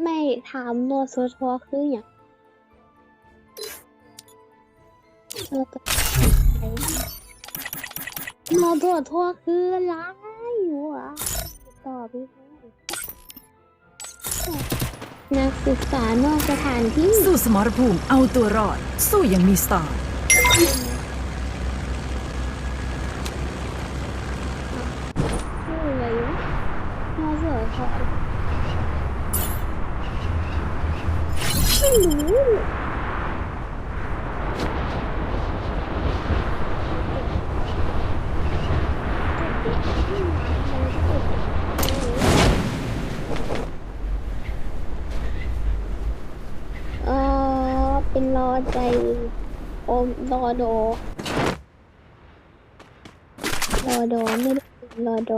ไม่ถามโนโซทัวคืออย่างโนโซโนโซทัวคืออะไรอยู่อะตอบพี่นักศึกษานอกสถานที่ สู้สมรภูมิเอาตัวรอด สู้อยังมีสไตล์ ชื่ออะไรวะโนโซทัวไม่ รู้เออเป็นรอใจโอมรอโดรอโดไม่ได้เป็นรอโด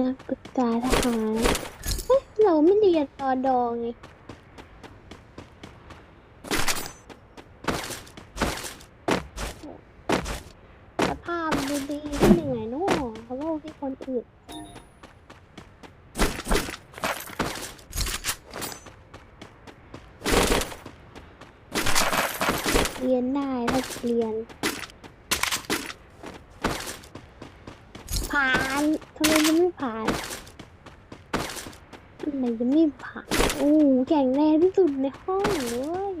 นักศึกษาทหารเฮ้ยเราไม่เรียนรอดองไงสภาพดูดีที่หนึ่งไงเนาะเขาโลกที่คนอื่นเรียนได้ถ้าเรียน ผ่านทำไมจะไม่ผ่านทำไมจะไม่ผ่านโอ้แข็งแรงที่สุดในห้องเลย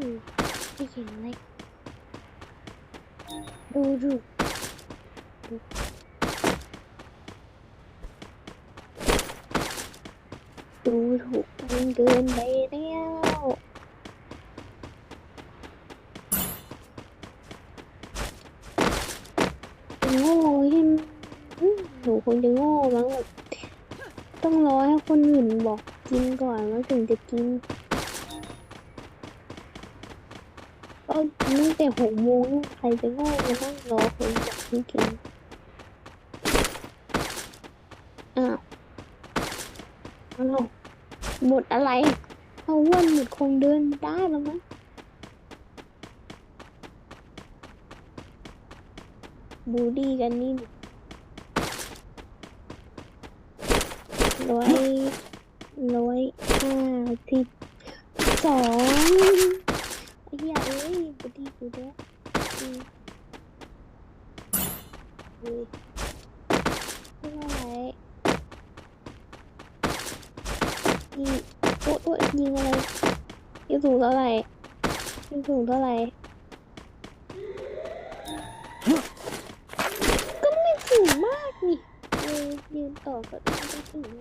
ไม่แข็งแรงดูดูดูดูถูกกันเกินไปแล้ งจะโง่มั้งแบบต้องรอให้คนอื่นบอกกินก่อนแล้วถึงจะกินก็ตั้งแต่หกโมงใครจะโง่มานั่งรอคนบอกให้กินอ้าวอ้าวหมดอะไรเขาอ้วนหมดคงเดินได้แล้วมั้งบูลลี่กันนี่ ร้อยร้อยห้าสิบสองไอ้เหี้ยเอ้ยบูลลี่กูด้วยอืมเฮ้ยไม่ไหร่ยิงโอ๊ยโอ๊ยยิงอะไรยิงสูงเท่าไหร่ยิงสูงเท่าไหร่ ก็ไม่สูงมากนี่ เลยยืนต่อก็ไม่ได้สูง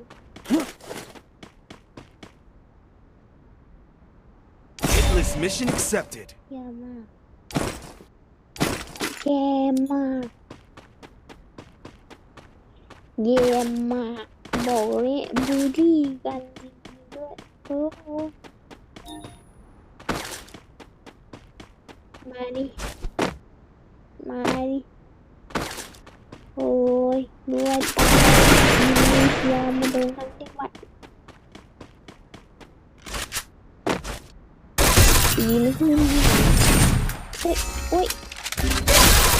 Hitless mission accepted. แย่มากแย่มากแย่มากบอกเล ยบูลลี่กันจริงๆด้วยโอ้โหมาดิมาดิโอ้ยด้วยตามีเทียมมาเดินทั้งจังหวัดปีนขึ้นเฮ้ยโอ้ย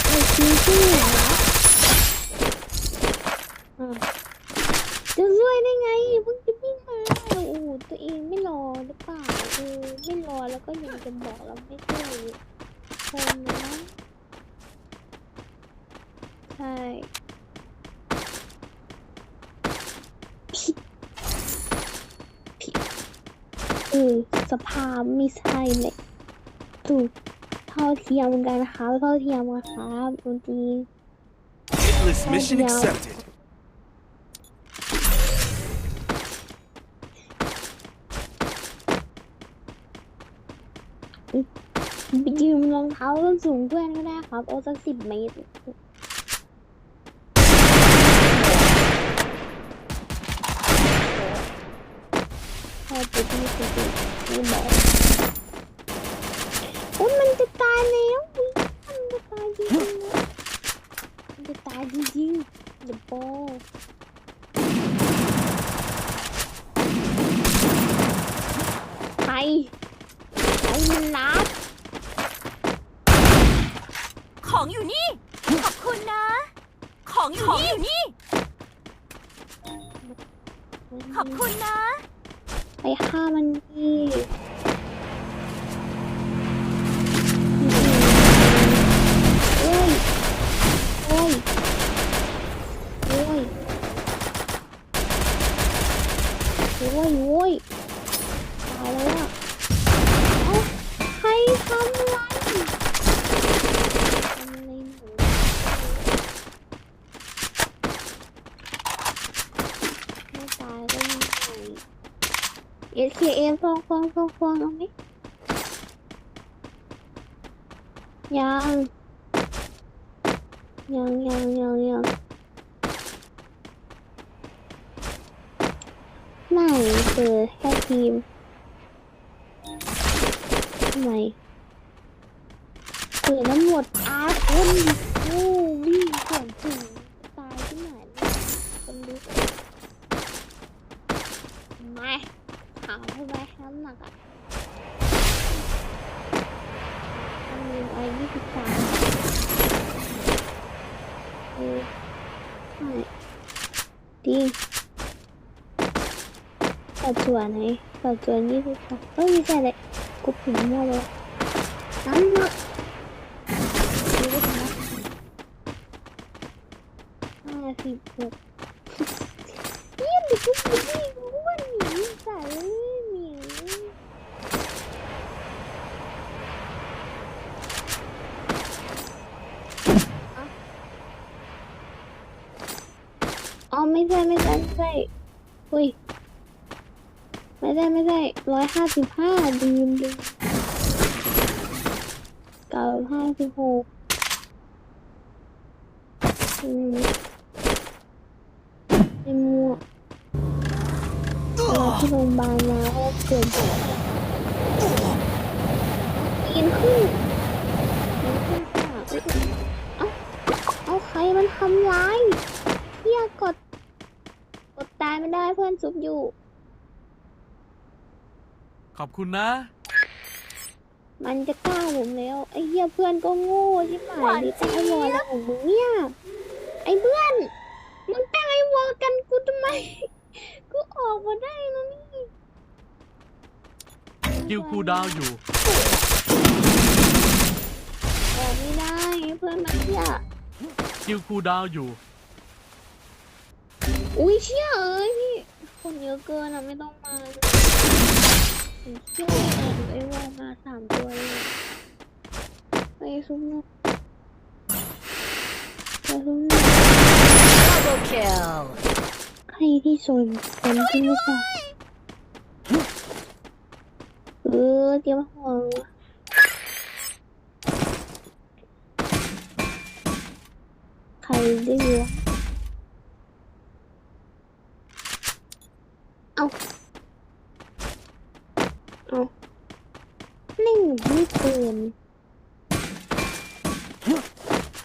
ไอ้ปีนขึ้นเหรอจะช่วยได้ไงเพิ่งจะวิ่งมาโอ้โหตัวเองไม่รอหรือเปล่าเออไม่รอแล้วก็ยังจะบอกเราไม่ช่วยคนนะใช่ผิดผิดเออ สภาพไม่ใช่เลยถูกเท่าเทียมกันนะครับเท่าเทียมกันครับจริง Hitless Oh, mission yeah. accepted. ไปยืมรองเท้าส้นสูงเพื่อนก็ได้ครับเอาสักสิบเมตรพอปุ๊ บนี่ปุ๊บบอกโอ้ยมันจะตายแล้วมันจะตายจริงๆนะมันจะตายจริงๆเดี๋ยวโปใครใครมันรับของอยู่นี่ ขอบคุณนะ ของอยู่นี่ ขอบคุณนะ ไปฆ่ามันดีเฮ้ยเฮ้ยเฮ้ยโอ้ยโอ้ยตายแล้วอะเอ้าใครทำอะไรทำอะไรหนูไม่ตายก็ยังไง เอสเคเอฟองฟองฟองฟองเอาไหมยังยังยังยังยังไม่เจอแค่ทีมทำไมเปิดน้ำหมดอาร์ตคนโอ้วิ่งก่อนถึงตายที่ไหนเนี่ยคนดูไม่ ถามให้ไว้น้ำหนักอะมันมีไว้ยี่สิบสามเออใช่ดีสัดส่วนไหนสัดส่วนยี่สิบสามเอ้ยไม่ใช่เลยกูผิดมั่วเลยน้ำหนักห้าสิบหก เยี่ยมดิกูไม่รู้ว่าหนีใส่หนีอ๋อไม่ใช่ไม่ใช่ไม่ใช่อุ้ย ไม่ได้ไม่ได้ร้อยห้าสิบห้าดีมดีเก้าห้าสิบหกอืมไอ้มัวมาที่โรงพยาบาลมาเพราะเกิดปีนขึ้นปีนขึ้นค่ะเอ้าเอาใครมันทำร้ายเฮียกด กดตายไม่ได้เพื่อนซุบอยู่ ขอบคุณนะ มันจะฆ่าผมแล้วไอ้เฮียเพื่อนก็โง่ใช่ไหมหวานดิเจี๊ตั้งยบไอ้วอลอะไรของมึงเนี่ยไอ้เพื่อนมึงตั้งไอ้วอลกันกูทำไม กูออกมาได้แล้วนี่คิวคูลดาวน์อยู่ออกไม่ได้เพื่อนมันเฮียคิวคูลดาวน์อยู่ อุ้ยเชี่ยเอ้ยพี่คนเยอะเกินอะไม่ต้องมา เลยเชี่ยแอบไอ้วอมาสามตัวเลยไปซุ่มหน่อยไปซุ่มหน่อย Double kill ใครที่สนคนที่ไม่ใส่เออเตรียมหัวใครได้ยินเอาเอาเล่น ไม่เกิน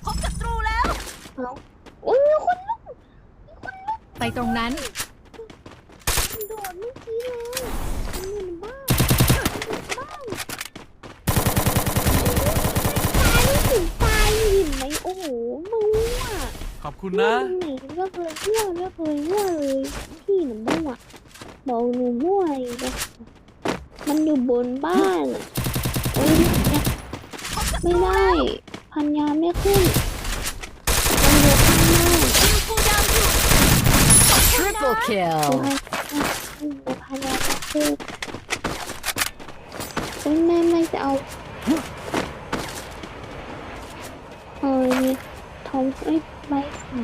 พบศัตรูแล้ว เอาโอ้ยมีคนลุกมีคนลุกไปตรงนั้นโดดเมื่อกี้เลยมันอยู่ในบ้านมันอยู่ในบ้านตายไม่ถึงตายเห็นไหมโอ้โหมึงอะ ขอบคุณเลือนะกตรงไหนเลือกเลยเลือกเลือกเลยเลือกเลยพี่หนูมั่วบอกหนูมั่วอีกแล้วมันอยู่บนบ้านอะโอ้ยเนี่ย ไม่ได้พันยาไม่ขึ้นมันอยู่ข้างหน้าคิวคูลดาวน์อยู่ Triple โอ้ kill ยโอ้ยพยายามจะพูดโอ้ยแม่ไม่จะเอาเออนี่ทอมเอ้ยใบสี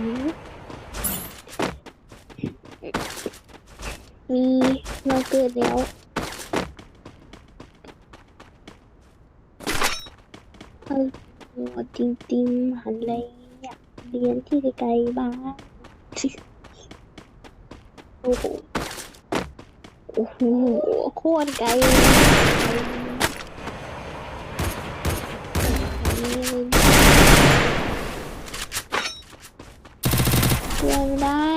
มีมาเกิดแล้ว หัวจริงๆหันเลยอยากเรียนที่ไกลๆบ้างโอ้โหโอ้โหโคตรไกลเลยช่วยไม่ได้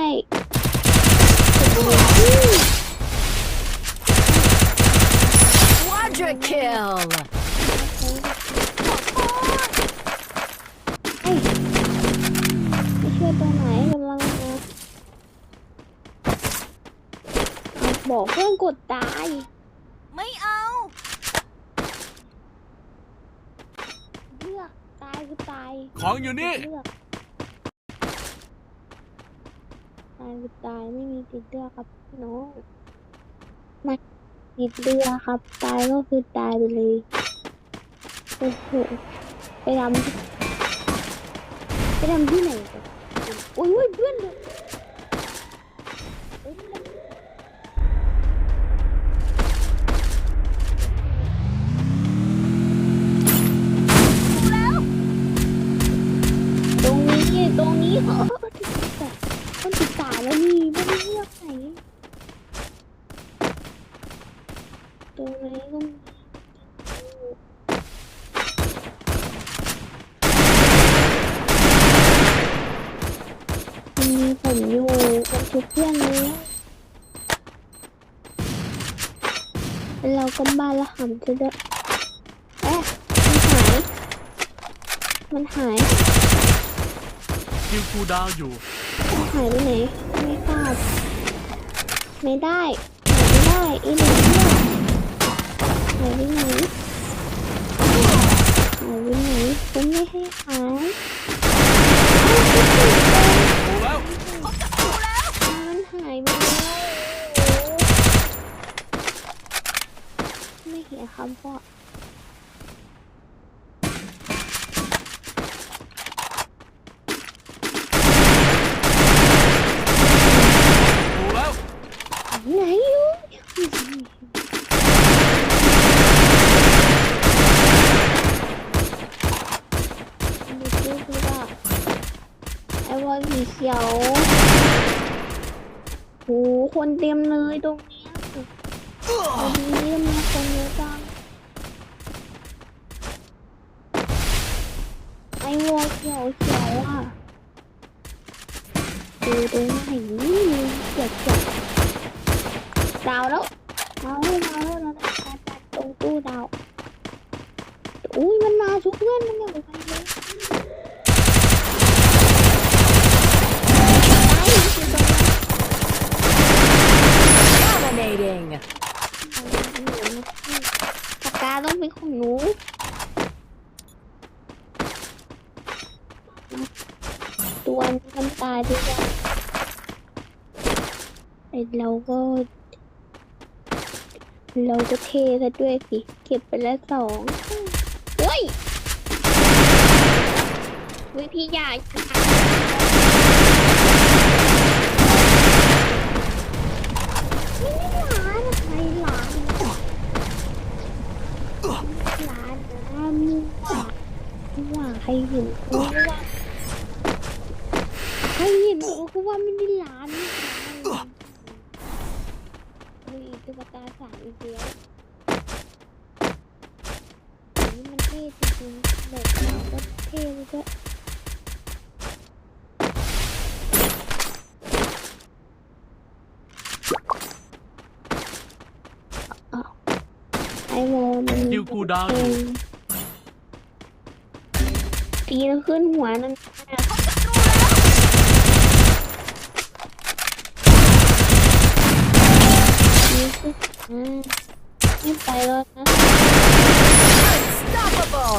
Quadra kill บอกเพื่อนกดตาย ไม่เอาเลือกตายคือตายของอยู่นี่ เลือกตายคือตายไม่มีติดเลือกครับพี่น้องมาติดเลือกครับ ตายก็คือตายไปเลยโอ้โหไปทำที่ไปทำที่ไหนกันโอ้ยโอ้ยเพื่อนเลยเอ้ยตรงนี้ตรงนี้เหรอต้องติดตาแล้วนี่ไม่ได้เลือกไหนตรงนี้ก็มีมันมีผมอยู่มันชุบเพื่อนเลยแล้ว เราก็บ้านละหำจะด้วยเอ๊ะมันหายมันหายคิวคูลดาวน์อยู่หายไปไหน ไม่ทราบไม่ได้หายไม่ได้อีหนึ่งเพื่อนหายไปไหนหายไปไหนผมไม่ให้หาย ดูแล้ว มันหายไปแล้วไม่เห็นคำ พ่อดูแล้วไหนอยู่ดูดูดูว่าไอ้วอยผีเขียวโหคนเต็มเลยตรงเนี้ยวันนี้ทำไมคนเยอะจัง ไอ้วอเขียวเขียวอะดูตรงไหนนี่เขียวเขียวดาวแล้วดาวแล้วดาวแล้วเราได้การจัดตรงตู้ดาวอุ้ยมันมาชุกเพื่อนมันอย่างไรเลยตายอยู่ตรงนั้น dominating ปากกาต้องเป็นของหนู วนี้มันตายด้วยกันไอเราก็ เราก็เทซะด้วยสิ เก็บไปแล้วสองเฮ้ยวิพี่ใหญ่ไม่ได้ร้านใครร้านร้านนะมึงว่าว่าใครเห็นกูว่า ใครเห็นกูก็ว่าไม่ได้ร้านนี่ร้านเฮ้ยตุ๊กตาสายอีกแล้วอันนี้มันเท่จริงๆแบบเราก็เท่เลยก็อ้าวไอโมมันคิวคูลดาวน์อยู่ตีแล้วขึ้นหัวนั่นน่ะนี่คืออ่า ไม่ไปแล้วนะ unstoppable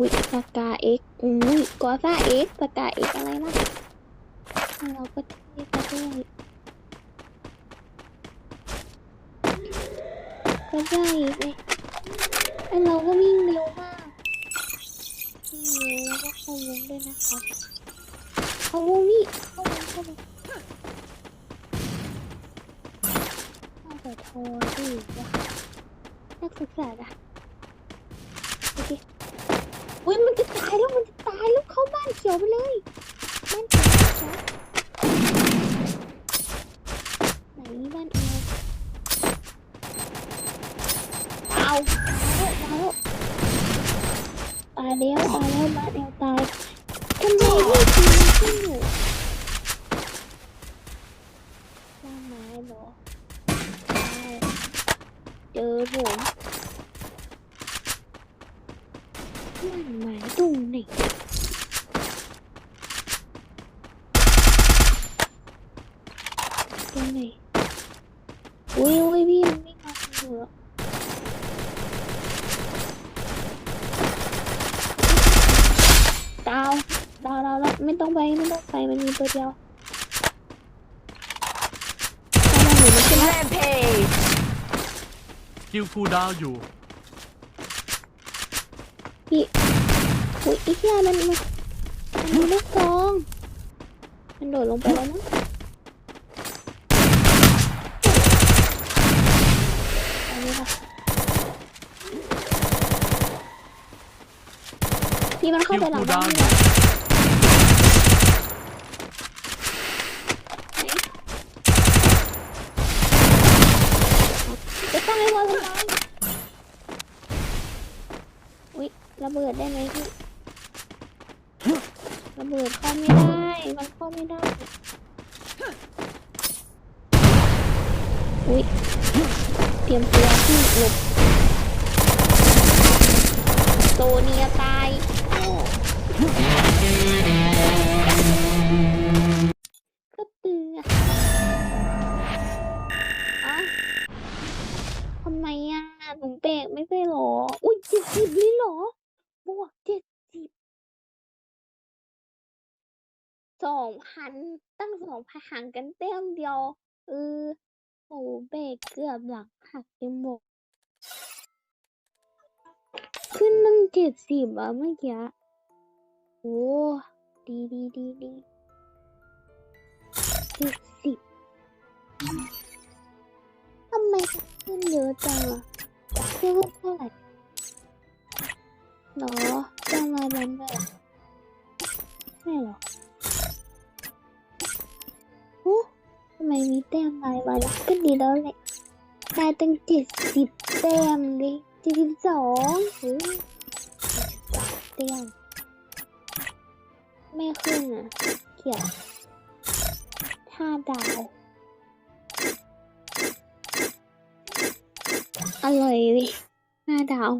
วิสกกาเอ็กอุ้ยกอซ่าเอ็กสกกาเอ็กอะไรนะเราก็เท่ไปด้วยก็ได้อีกเลยไอเราก็วิ่งเร็วมากวิ่งเร็วแล้วก็ เข้าวงด้วยนะครับเข้าวงนี่เข้าวงเข้าวงเข้าแต่โทรดิวะนักศึกษาอะโอเคอุ้ยมันจะตายแล้วมันจะตายแล้วเข้าบ้านเขียวไปเลยบ้านเขียวบ้านเขียวไหนบ้านเอวเอาตายแล้วตายแล้ว มาเดียวบ้านเอวตายทำไมไม่ตีมันขึ้นอยู่บ้านไม้เหรอใช่เจอผมบ้านไม้ตรงไหน อุ้ยอุ้ยพี่มันวิ่งมาทางหนูแล้วดาวดาวดาวแล้วไม่ต้อง ไปไม่ต้องไปมันมีตัวเดียวดาวหนูมันขึ้นมา Rampage. คิวคูลดาวน์อยู่ พี่อุ้ยไอ้เหี้ยมันมันมันมีลูกซอง มันโดดลงไปแล้วมั้งอันนี้ค่ะพี่มันเข้าคิวไปหลัคูงลบ้าดานวน์พี่อยู่ จะต้องให้บอลอุ๊ยระเบิดได้ไหมพี่ระเบิดเข้าไม่ได้มันเข้าไม่ได้อุ๊ยเตรียมตัวที่หลบโซเนียตาย อะหนูเบรกไม่ได้หรอ อุ้ยเจ็ดสิบเลยหรอบวกเจ็ดสิบสองพันตั้งสองพันห่างกันเต็มเดียวเออโอ้เบรกเกือบหลังหักยังบอกขึ้นตั้งเจ็ดสิบอะเมื่อกี้โอ้ดีดีดีดีเจ็ดสิบทำไมขึ้นเยอะจังอะ ขึ้นเท่าไหร่หรอจะมาแบนแบบไม่หรอโอ้ทำไมมีแต้มรายวันก็ดีแล้วแหละได้ตั้งเจ็ดสิบแต้มเลยเจ็ดสิบสองเฮ้ยเจ็ดสิบสอแต้มไม่ขึ้นอะ เกลียดห้าดาว อร่อยเลยห้าดาว